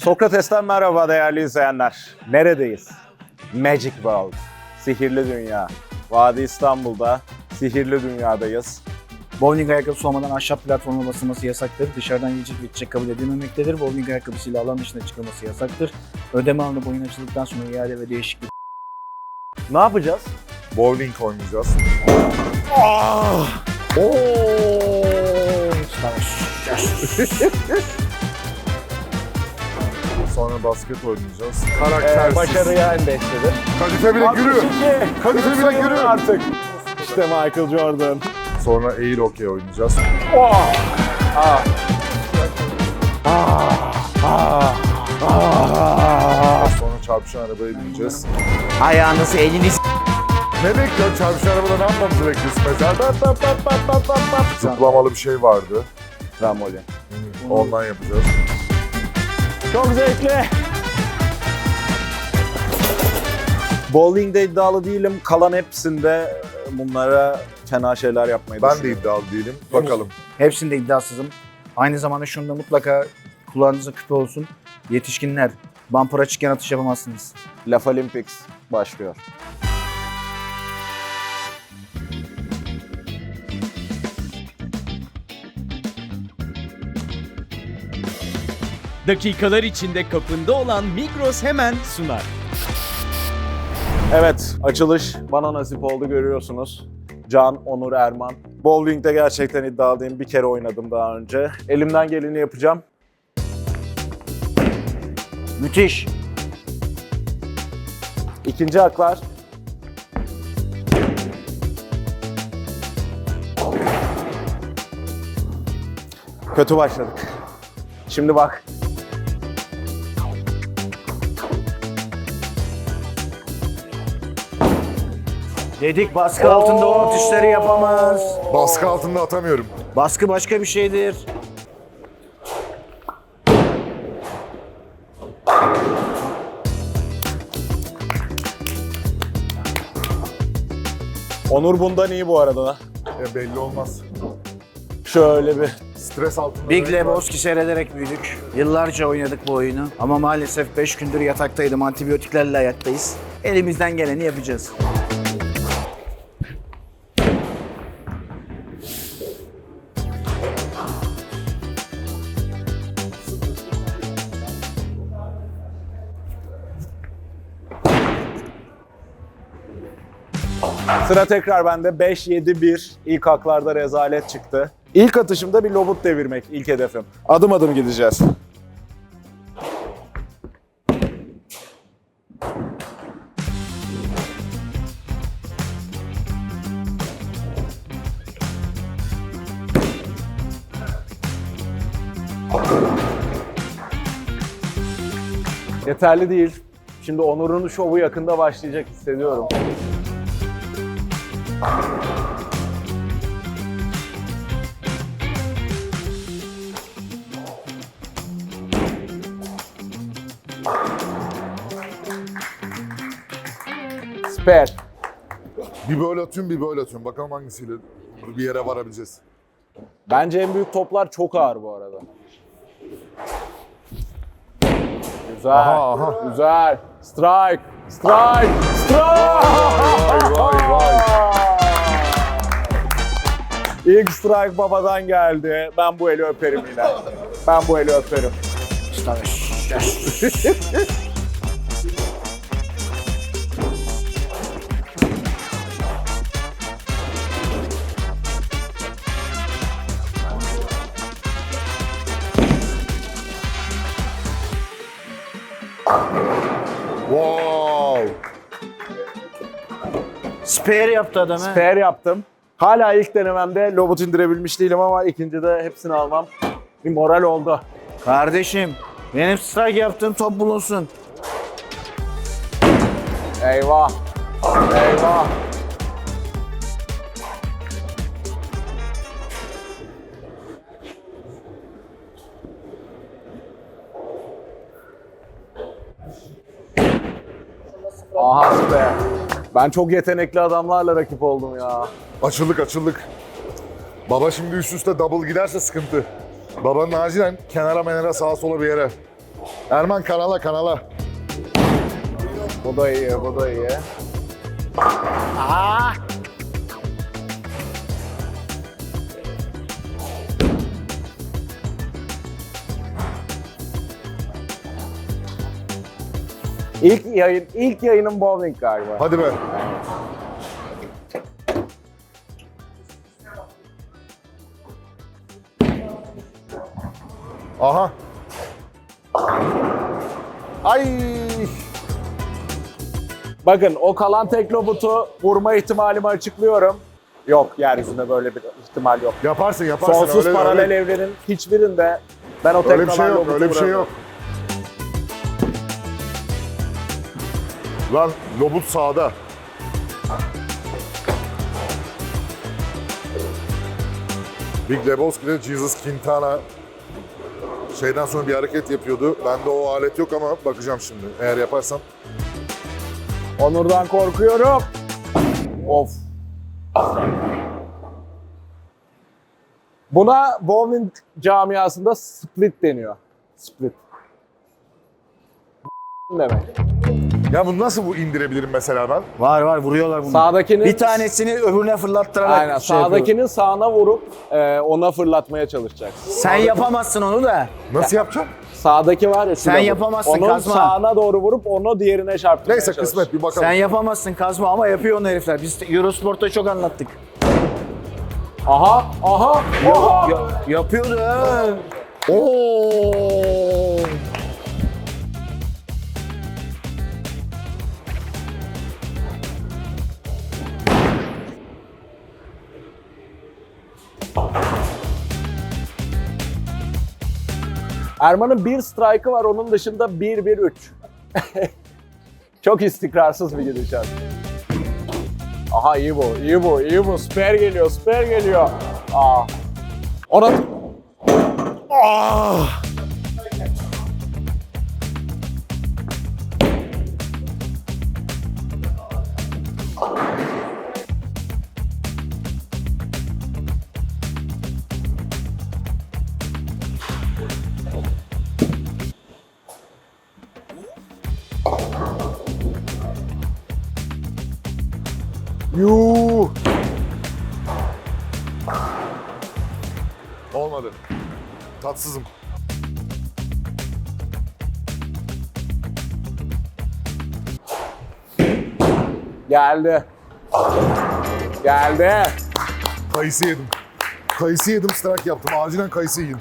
Sokrates'ten merhaba değerli izleyenler. Neredeyiz? Magic World. Sihirli Dünya. Vadi İstanbul'da sihirli dünyadayız. Bowling ayakkabısı olmadan ahşap platforma basılması yasaktır. Dışarıdan yiyecek ve içecek kabul edilmemektedir. Bowling ayakkabısıyla alan dışına çıkılması yasaktır. Ödeme alınıp oyun açıldıktan sonra iade ve değişiklik Ne yapacağız? Bowling oynayacağız. Sonra basket oynayacağız. Ee, Karaktersiz. başarıya endekslidir. Kadife bile gülüyor. Kadife bile gülüyor. artık. İşte Michael Jordan. Sonra air hockey oynayacağız. Oh! Ah! Ah! Ah! Ah! Sonra çarpışan arabaya bineceğiz. Ayağınızı eliniz Ne bekliyorsun? Çarpışan arabada ne yapmamızı bekliyorsun mesela? Bap, bap, bap, bap, bap, bap, bap. Zıplamalı bir şey vardı. Trambolin. Ondan yapacağız. Çok zevkli. Bowling'de iddialı değilim. Kalan hepsinde bunlara fena şeyler yapmayı Ben de düşünüyorum. iddialı değilim. Bakalım. Hepsinde iddiasızım. Aynı zamanda şunu da mutlaka kulağınıza küpe olsun. Yetişkinler bumper açıkken atış yapamazsınız. Laf Olympics başlıyor. Dakikalar içinde kapında olan Migros hemen sunar. Evet, açılış bana nasip oldu görüyorsunuz. Can, Onur, Erman. Bowling'de gerçekten iddialıyım. Bir kere oynadım daha önce. Elimden geleni yapacağım. Müthiş. İkinci haklar. Kötü başladık. Şimdi bak. Dedik baskı altında o atışları yapamaz. Baskı altında atamıyorum. Baskı başka bir şeydir. Onur bundan iyi bu arada. E, belli olmaz. Şöyle bir Stres altında. Big. Lebowski seyrederek büyüdük. Yıllarca oynadık bu oyunu. Ama maalesef 5 gündür yataktaydım. Antibiyotiklerle ayaktayız. Elimizden geleni yapacağız. Sıra tekrar bende. 5-7-1. İlk haklarda rezalet çıktı. İlk atışımda bir lobut devirmek ilk hedefim. Adım adım gideceğiz. Yeterli değil. Şimdi Onur'un şovu yakında başlayacak hissediyorum. Spare. Bir böyle atıyorum bir böyle atıyorum. Bakalım hangisiyle bir yere varabileceğiz. Bence en büyük toplar çok ağır bu arada. Güzel. Aha, aha. Güzel. Strike. Strike. Strike. Vay vay vay. İlk strike babadan geldi. Ben bu eli öperim yine. Ben bu eli öperim. Wow. Spare yaptı adamı. Spare yaptım. Hala ilk denememde lobut indirebilmiş değilim ama ikincide hepsini almam bir moral oldu. Kardeşim benim strike yaptığım top bulunsun. Eyvah. Eyvah. Aha be. Ben çok yetenekli adamlarla rakip oldum ya. Açıldık açıldık. Baba şimdi üst üste double giderse sıkıntı. Babanın acilen kenara menara sağa sola bir yere. Erman kanala kanala. Bu da iyi, bu da iyi. İlk yayın, ilk yayının bowling galiba. Hadi be. Aha. Ay! Bakın o kalan tek robotu vurma ihtimalimi açıklıyorum. Yok yeryüzünde böyle bir ihtimal yok. Yaparsın yaparsın. Sonsuz öyle, paralel öyle, evrenin hiçbirinde ben o tek öyle bir şey yok. Öyle bir şey yok. Lan Lobut sağda. Big Lebowski de Jesus Quintana şeyden sonra bir hareket yapıyordu. Bende o alet yok ama bakacağım şimdi. Eğer yaparsam. Onur'dan korkuyorum. Of. Buna bowling camiasında split deniyor. Split. demek. Ya bunu nasıl bu indirebilirim mesela ben? Var var vuruyorlar bunu. Sağdakinin Bir tanesini öbürüne fırlattırarak Aynen. şey sağdakinin sağına vurup e, ona fırlatmaya çalışacaksın. Sen yapamazsın onu da. Nasıl yapacağım? Sağdaki var ya. Sen silahı. yapamazsın, Onun kazma. sağına doğru vurup onu diğerine çarptırmaya Neyse çalış. kısmet bir bakalım. Sen yapamazsın kazma ama yapıyor onu herifler. Biz Eurosport'ta çok anlattık. Aha, aha, aha. Ya- yapıyordu ha. Oo! Erman'ın bir strike'ı var, onun dışında 1-1-3. Çok istikrarsız bir gidişat. Aha iyi bu, iyi bu, iyi bu. Spare geliyor, spare geliyor. Aa. Ona... Ah! Tatsızım. Geldi. Geldi. Kayısı yedim. Kayısı yedim, strike yaptım. Acilen kayısı yiyin.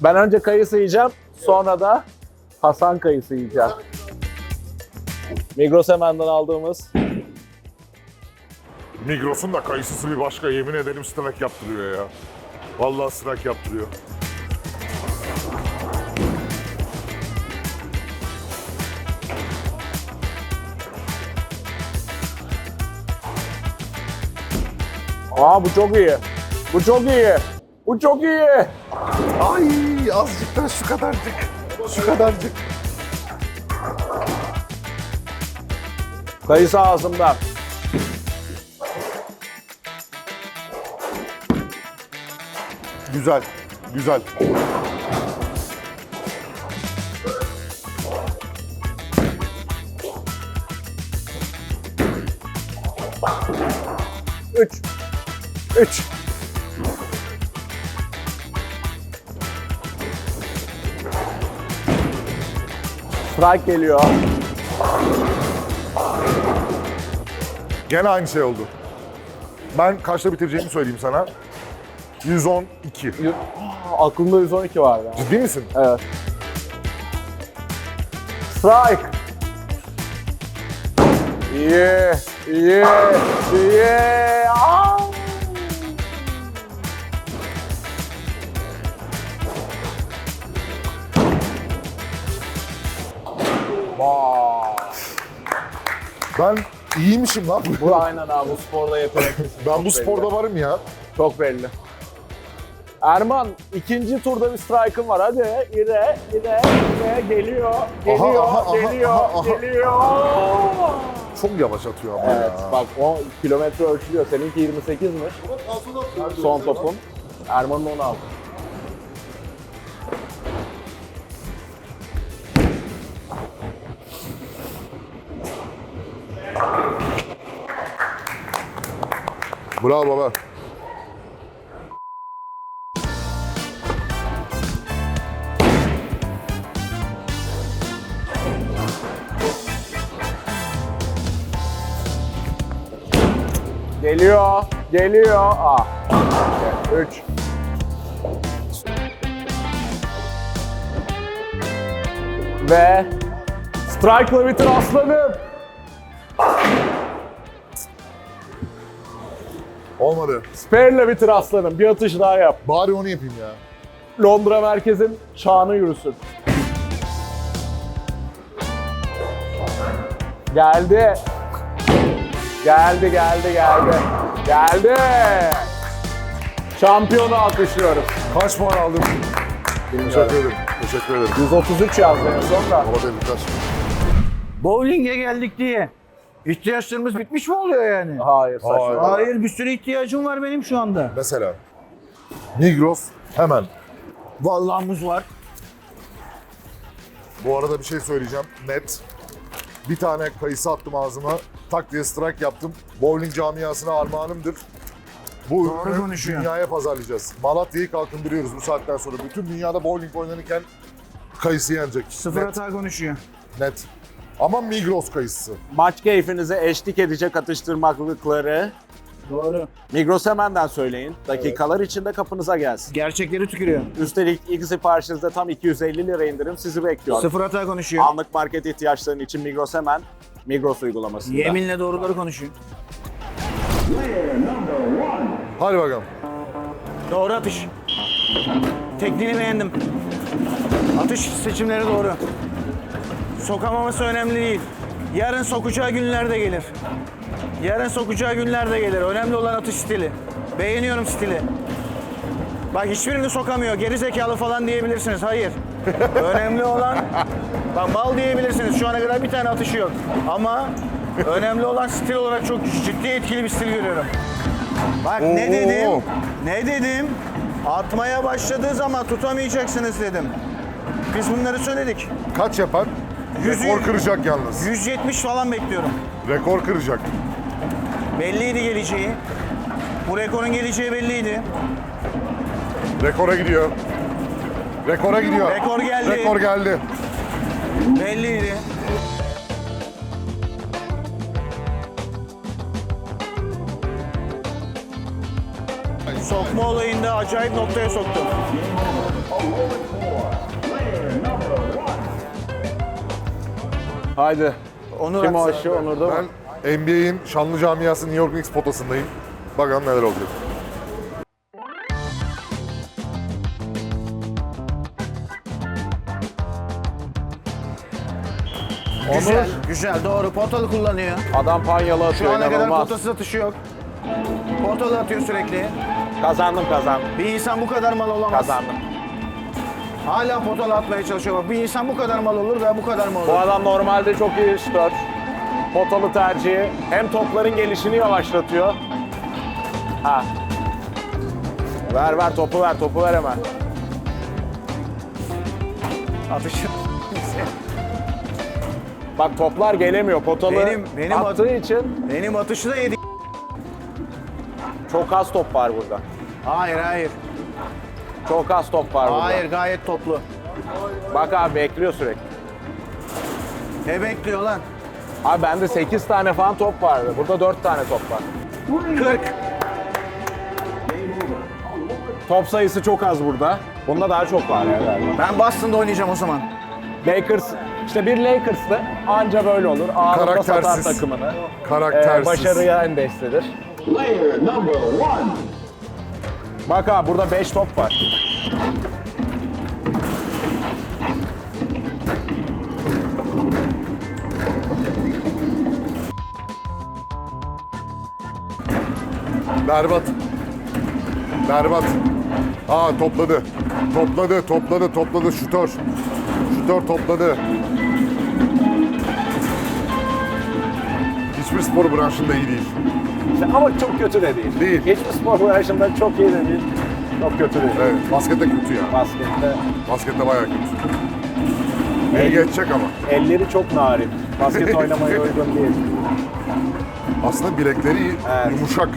Ben önce kayısı yiyeceğim, sonra da Hasan kayısı yiyeceğim. Migros Hemen'den aldığımız Migros'un da kayısısı bir başka. Yemin ederim strike yaptırıyor ya. Vallahi strike yaptırıyor. Aa bu çok iyi. Bu çok iyi. Bu çok iyi. Ay azıcık da şu kadarcık. Şu kadarcık. Kayısı ağzımda. Güzel. Güzel. Üç. Üç. Strike geliyor. Gene aynı şey oldu. Ben kaçta bitireceğimi söyleyeyim sana. 112. Y- Aa, Aklımda 112 var ya. Ciddi misin? Evet. Strike. İyi, iyi, iyi. Ben iyiymişim lan. Bu aynen abi bu sporda yeteneklisin. Ben bu sporda belli. varım ya. Çok belli. Erman ikinci turda bir strike'ın var. Hadi ire, ire, ire. Geliyor, geliyor, aha, aha, geliyor, aha, aha. geliyor. Çok yavaş atıyor ama Evet ya. bak o kilometre ölçülüyor. Seninki 28'miş. Son topun. Erman'ın 16. Bravo baba. Geliyor, geliyor. Ah. 3. Ve strike'la bitir aslanım. Olmadı. Spare'le bitir aslanım. Bir atış daha yap. Bari onu yapayım ya. Londra merkezin şanı yürüsün. Geldi. Geldi, geldi, geldi. Geldi. Şampiyonu alkışlıyoruz. Kaç puan aldım? Teşekkür ederim. Teşekkür ederim. 133 yazdı en son da. Baba tebrikler. Bowling'e geldik diye. İhtiyaçlarımız bitmiş mi oluyor yani? Hayır, saçma. Hayır. Hayır bir sürü ihtiyacım var benim şu anda. Mesela Migros hemen. Vallahi muz var. Bu arada bir şey söyleyeceğim. Net. Bir tane kayısı attım ağzıma. Tak diye strike yaptım. Bowling camiasına armağanımdır. Bu Doğru ürünü konuşuyor. dünyaya pazarlayacağız. Malatya'yı kalkındırıyoruz bu saatten sonra. Bütün dünyada bowling oynanırken kayısı yenecek. Sıfır Net. hata konuşuyor. Net. Ama Migros kayısısı. Maç keyfinize eşlik edecek atıştırmalıkları Doğru. Migros Hemen'den söyleyin. Dakikalar içinde kapınıza gelsin. Gerçekleri tükürüyor. Üstelik ilk siparişinizde tam 250 lira indirim sizi bekliyor. Sıfır hata konuşuyor. Anlık market ihtiyaçların için Migros Hemen Migros uygulamasında. Yeminle doğruları konuşuyor. Hadi bakalım. Doğru atış. Tekniğini beğendim. Atış seçimleri doğru. Sokamaması önemli değil. Yarın sokacağı günler de gelir. Yarın sokacağı günler de gelir. Önemli olan atış stili. Beğeniyorum stili. Bak hiçbirini sokamıyor. Geri zekalı falan diyebilirsiniz. Hayır. önemli olan bak mal diyebilirsiniz. Şu ana kadar bir tane atışı yok. Ama önemli olan stil olarak çok ciddi etkili bir stil görüyorum. Bak ne Oo. dedim? Ne dedim? Atmaya başladığı zaman tutamayacaksınız dedim. Biz bunları söyledik. Kaç yapar? Yüzü- Rekor kıracak yalnız. 170 falan bekliyorum. Rekor kıracak. Belliydi geleceği. Bu rekorun geleceği belliydi. Rekora gidiyor. Rekora gidiyor. Rekor geldi. Rekor geldi. Belliydi. Sokma olayında acayip noktaya soktu. Haydi. Onur Kim o aşı? Onur da mı? Ben NBA'in şanlı camiası New York Knicks potasındayım. Bakalım neler olacak. Güzel, güzel. Doğru. Potalı kullanıyor. Adam panyalı atıyor Şu ana kadar inanılmaz. potasız atışı yok. Potalı atıyor sürekli. Kazandım kazandım. Bir insan bu kadar mal olamaz. Kazandım. Hala potalı atmaya çalışıyor. Bak, Bir insan bu kadar mal olur ve bu kadar Bu olur? adam normalde çok iyi şutör. Potalı tercihi. Hem topların gelişini yavaşlatıyor. Ha. Ver ver topu ver topu ver hemen. Atışı. Bak toplar gelemiyor. Potalı Benim- benim attığı için Benim atışı da yedik. çok az top var burada. Hayır hayır. Çok az top var burada. Hayır gayet toplu. Bak abi bekliyor sürekli. Ne bekliyor lan? Abi bende 8 tane falan top vardı. Burada 4 tane top var. 40. Top sayısı çok az burada. Bunda daha çok var ya galiba. Ben Boston'da oynayacağım o zaman. Lakers, işte bir Lakers'lı anca böyle olur. Ağırlıkta satar Karaktersiz. takımını. Karaktersiz. Ee, başarıya endeksedir. Bak abi burada 5 top var. Berbat. Berbat. Aa topladı. Topladı, topladı, topladı. Şutör. Şutör topladı. Hiçbir spor branşında iyi değil. İşte ama çok kötü de değil. Değil. Hiçbir spor branşında çok iyi de değil. Çok kötü değil. Evet, baskette kötü ya. Baskette Baskette bayağı kötü. Beni geçecek ama. elleri çok narin. Basket oynamaya uygun değil. Aslında bilekleri iyi, Evet. yumuşak.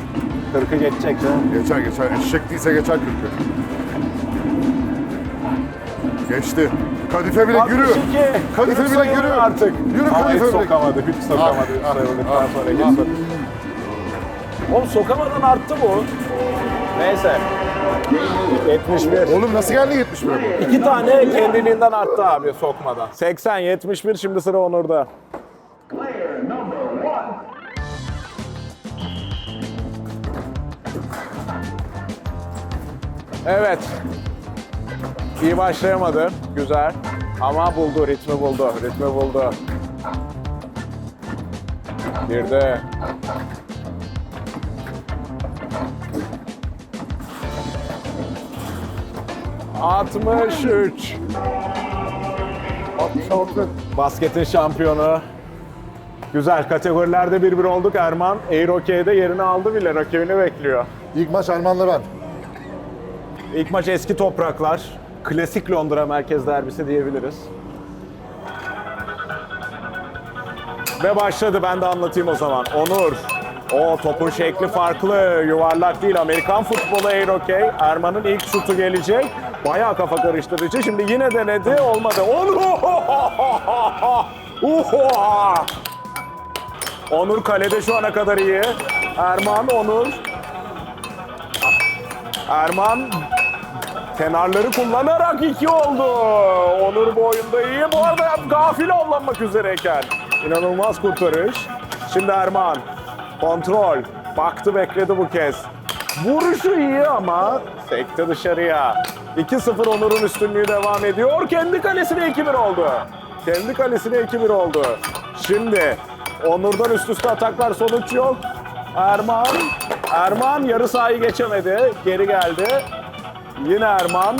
40'ı geçecek canım. Geçer geçer. Eşek değilse geçer 40'ı. Geçti. Kadife bile yürü. 62. Kadife Yürü bile sayılır yürü. artık. Yürü Ama kadife hiç bile. sokamadı. Hiç sokamadı. Ah, Sayıldıktan ah, sonra ah. geçti. Oğlum sokamadan arttı bu. Neyse. 71. Oğlum nasıl geldi 71'e bu? İki tane kendiliğinden arttı abi sokmadan. 80, 71 şimdi sıra Onur'da. Evet. İyi başlayamadı. Güzel. Ama buldu, ritmi buldu. Ritmi buldu. Bir de 63. Basketin şampiyonu. Güzel kategorilerde bir bir olduk. Erman Air Hockey'de yerini aldı bile. Rakibini bekliyor. İlk maç Erman'la ben. İlk maç eski topraklar. Klasik Londra merkez derbisi diyebiliriz. Ve başladı. Ben de anlatayım o zaman. Onur. O topun şekli farklı. Yuvarlak değil. Amerikan futbolu air hockey. Erman'ın ilk şutu gelecek. Bayağı kafa karıştırıcı. Şimdi yine denedi. Olmadı. Onur. Uhuha! Onur kalede şu ana kadar iyi. Erman, Onur. Erman kenarları kullanarak iki oldu. Onur bu oyunda iyi. Bu arada gafil avlanmak üzereyken. İnanılmaz kurtarış. Şimdi Erman. Kontrol. Baktı bekledi bu kez. Vuruşu iyi ama sekti dışarıya. 2-0 Onur'un üstünlüğü devam ediyor. Kendi kalesine 2-1 oldu. Kendi kalesine 2-1 oldu. Şimdi Onur'dan üst üste ataklar sonuç yok. Erman, Erman yarı sahayı geçemedi. Geri geldi. Yine Erman.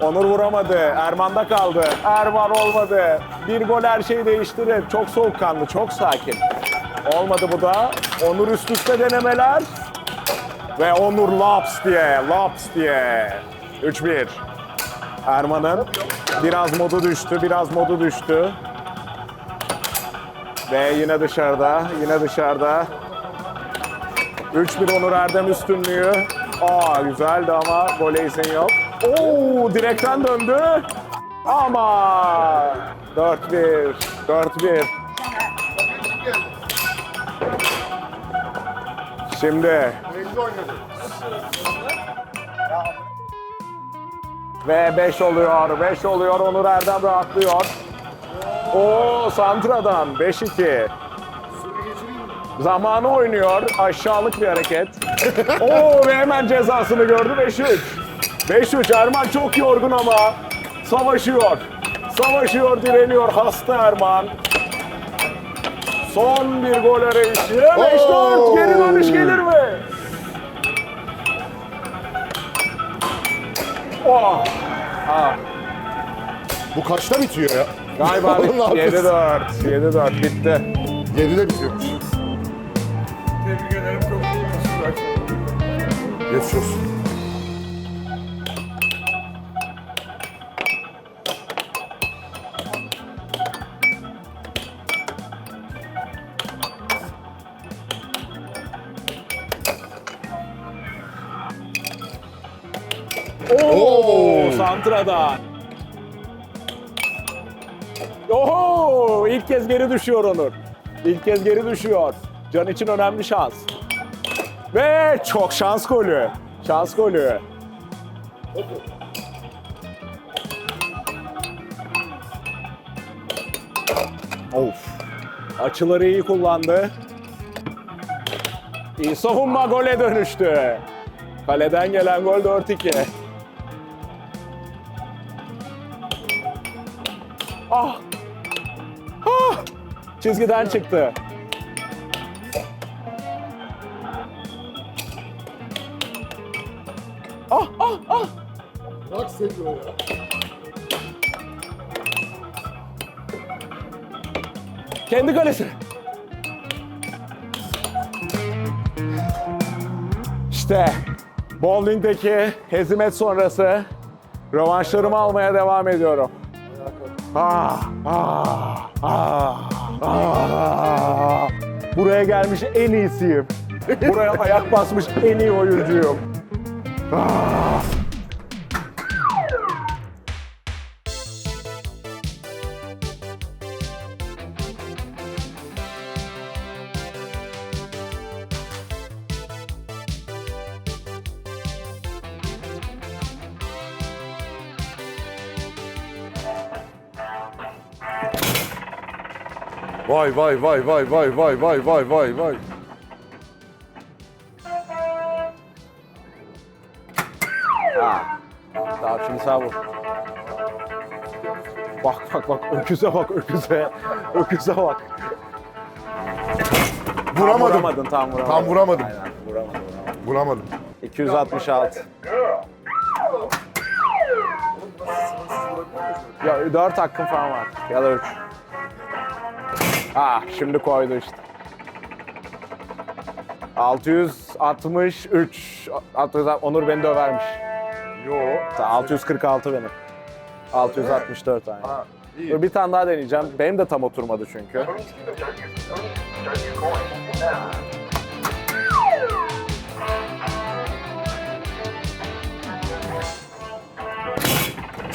Onur vuramadı. Erman'da kaldı. Erman olmadı. Bir gol her şeyi değiştirir. Çok soğukkanlı, çok sakin. Olmadı bu da. Onur üst üste denemeler. Ve Onur laps diye, laps diye. 3-1. Erman'ın biraz modu düştü, biraz modu düştü. Ve yine dışarıda, yine dışarıda. 3-1 Onur Erdem üstünlüğü. Aa güzeldi ama gole izin yok. Oo direkten döndü. Ama 4-1, 4-1. Şimdi ve 5 oluyor, 5 oluyor. Onur Erdem rahatlıyor. Oo Santra'dan 5-2. Zamanı oynuyor. Aşağılık bir hareket. Oo ve hemen cezasını gördü 5-3. 5-3 Erman çok yorgun ama savaşıyor. Savaşıyor, direniyor hasta Erman. Son bir gol arayışı. 5-4 Oo! geri dönüş gelir mi? Oh. Ah. Bu kaçta bitiyor ya? Galiba Oğlum ne yapıyorsun? 7-4. 7-4 bitti. 7'de bitiyormuş. Tebrik ederim. Çok iyi akşam. Santra'dan. Oho! İlk kez geri düşüyor Onur. İlk kez geri düşüyor. Can için önemli şans. Ve çok şans golü. Şans golü. Of. Açıları iyi kullandı. İyi savunma gole dönüştü. Kaleden gelen gol 4-2. Ah! Ah! Çizgiden çıktı. Ah ah ah! Bak seviyor ya. Kendi kalesine. İşte bowling'deki hezimet sonrası rövanşlarımı almaya devam ediyorum. Buraya gelmiş en iyisiyim. Buraya ayak basmış en iyi oyuncuyum. Ah. Vay vay vay vay vay vay vay vay vay vay. Tamam şimdi sağ vur. Bak bak bak öküze bak öküze. Öküze bak. Tam Vuramadım. vuramadın tam vuramadın. Tam vuramadım. Aynen vuramadım. vuramadım. Vuramadım. 266. Ya 4 hakkın falan var. Ya da 3. Ha şimdi koydu işte. 663. 600, Onur beni dövermiş. Yo. 646 benim. 664 aynı. Ha, iyi. Dur bir tane daha deneyeceğim. Benim de tam oturmadı çünkü.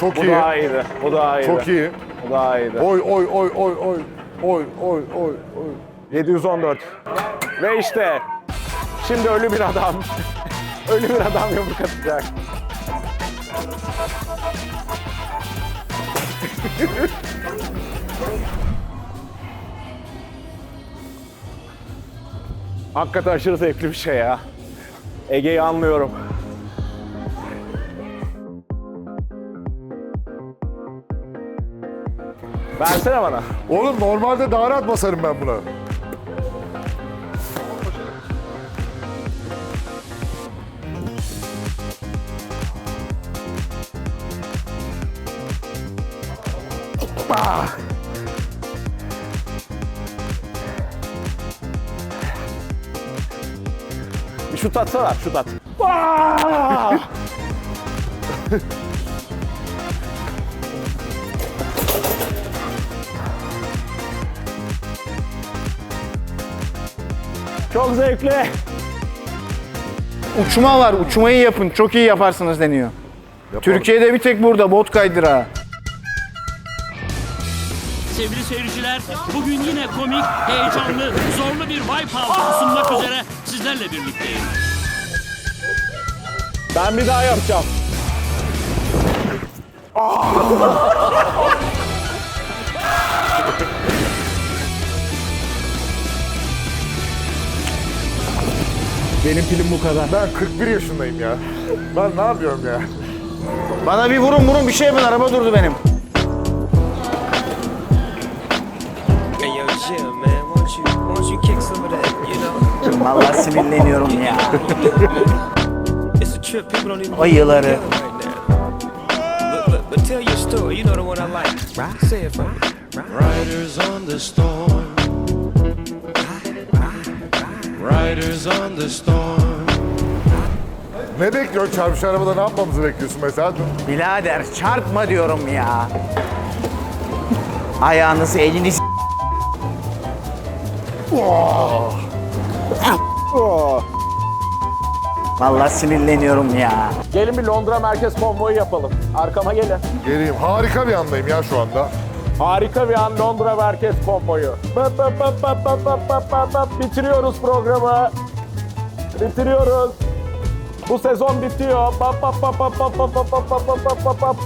Çok Bu iyi. daha iyiydi. Bu daha iyiydi. Çok iyi. Bu daha iyiydi. Oy oy oy oy oy. Oy oy oy oy. 714. Ve işte şimdi ölü bir adam. ölü bir adam yumruk atacak. Hakikaten aşırı zevkli bir şey ya. Ege'yi anlıyorum. Versene bana. Oğlum normalde daha rahat basarım ben buna. Bir şut atsana, şut at. Aa! Çok zevkli. Uçma var. Uçmayı yapın. Çok iyi yaparsınız deniyor. Türkiye'de bir tek burada bot kaydırağı. Sevgili seyirciler, bugün yine komik, heyecanlı, zorlu bir Wipeout sunmak üzere sizlerle birlikteyim. Ben bir daha yapacağım. Benim pilim bu kadar. Ben 41 yaşındayım ya. Ben ne yapıyorum ya? Bana bir vurun vurun bir şey yapın. Araba durdu benim. Valla sinirleniyorum ya. o yılları. Riders on the storm. Riders on the storm. Ne bekliyorsun çarpışan arabada ne yapmamızı bekliyorsun mesela? Birader çarpma diyorum ya. Ayağınızı eliniz Oh. Vallahi sinirleniyorum ya. Gelin bir Londra merkez konvoyu yapalım. Arkama gelin. Geleyim. Harika bir andayım ya şu anda. Harika bir an Londra merkez konvoyu. Bap, bap, bap, bap, bap, bap, bap, bap, bap. Bitiriyoruz programı. Bitiriyoruz. Bu sezon bitiyor. Bap, bap, bap, bap, bap, bap, bap, bap, bap, bap, bap,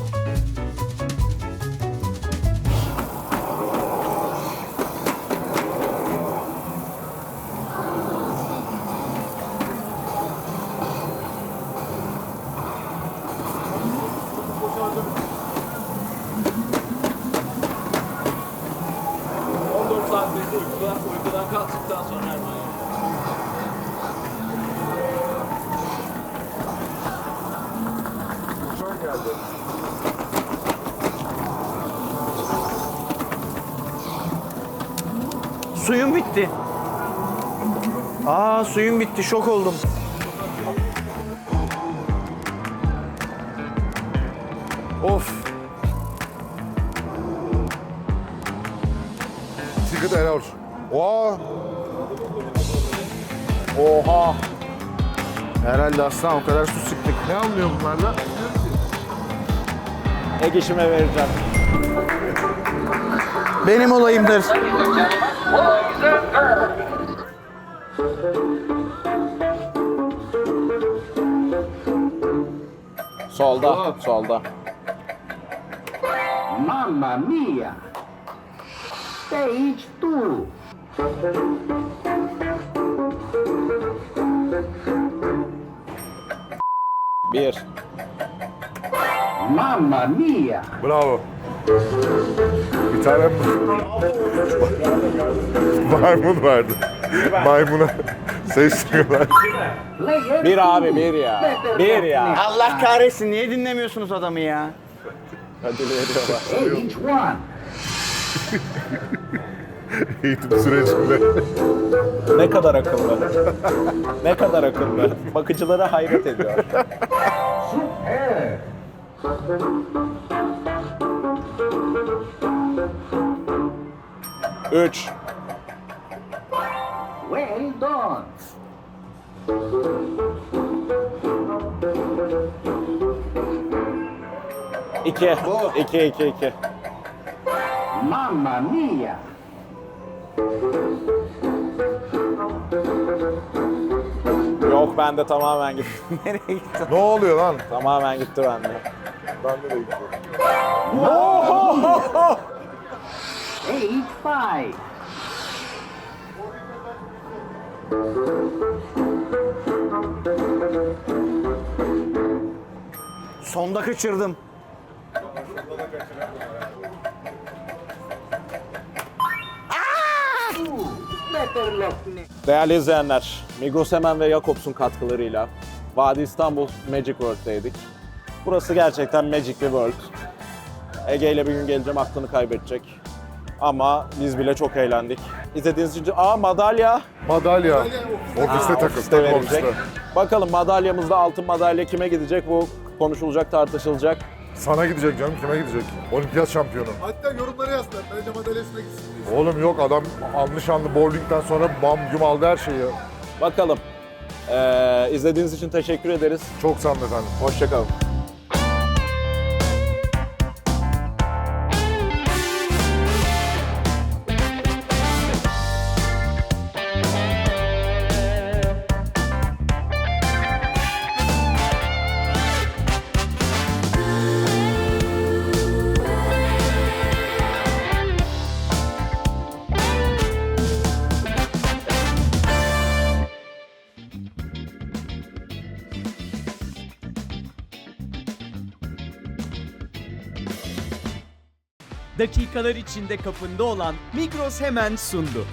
Bitti. Aa suyum bitti. Şok oldum. Of. Ticket error. Oha. Oha. Herhalde aslan o kadar su sıktık. Ne anlıyor bunlarla? Ek işime vereceğim. Benim olayımdır. Solda, solda. Mamma mia! Stage two. Bir. Mamma mia! Bravo. Bir tane maymun vardı. Maymuna seçmiyorlar. Bir abi, bir ya. Bir ya. Allah kahretsin niye dinlemiyorsunuz adamı ya? Hadi veriyorlar. Eğitim sürecinde. Ne kadar akıllı. ne kadar akıllı. Bakıcılara hayret ediyor. Üç. Well done. İki. İki, iki, iki. Mamma mia! Yok bende tamamen gitti. Nereye gitti? Ne oluyor lan? Tamamen gitti bende. Bende de gitti. Stage five. Sonda kaçırdım. Değerli izleyenler, Migros Hemen ve Jakobs'un katkılarıyla Vadi İstanbul Magic World'deydik. Burası gerçekten Magic bir World. Ege ile bir gün geleceğim aklını kaybedecek. Ama biz bile çok eğlendik. İzlediğiniz için... Aa madalya! Madalya. Ofiste takıl. Ofiste ofiste. Bakalım madalyamızda altın madalya kime gidecek? Bu konuşulacak, tartışılacak. Sana gidecek canım. Kime gidecek? Olimpiyat şampiyonu. Hatta yorumlara yazdılar. Bence madalyasına gitsin diye. Oğlum yok adam anlı şanlı bowlingden sonra bam güm aldı her şeyi. Bakalım. Ee, izlediğiniz için teşekkür ederiz. Çok sağ olun efendim. Hoşçakalın. Dakikalar içinde kapında olan Migros hemen sundu.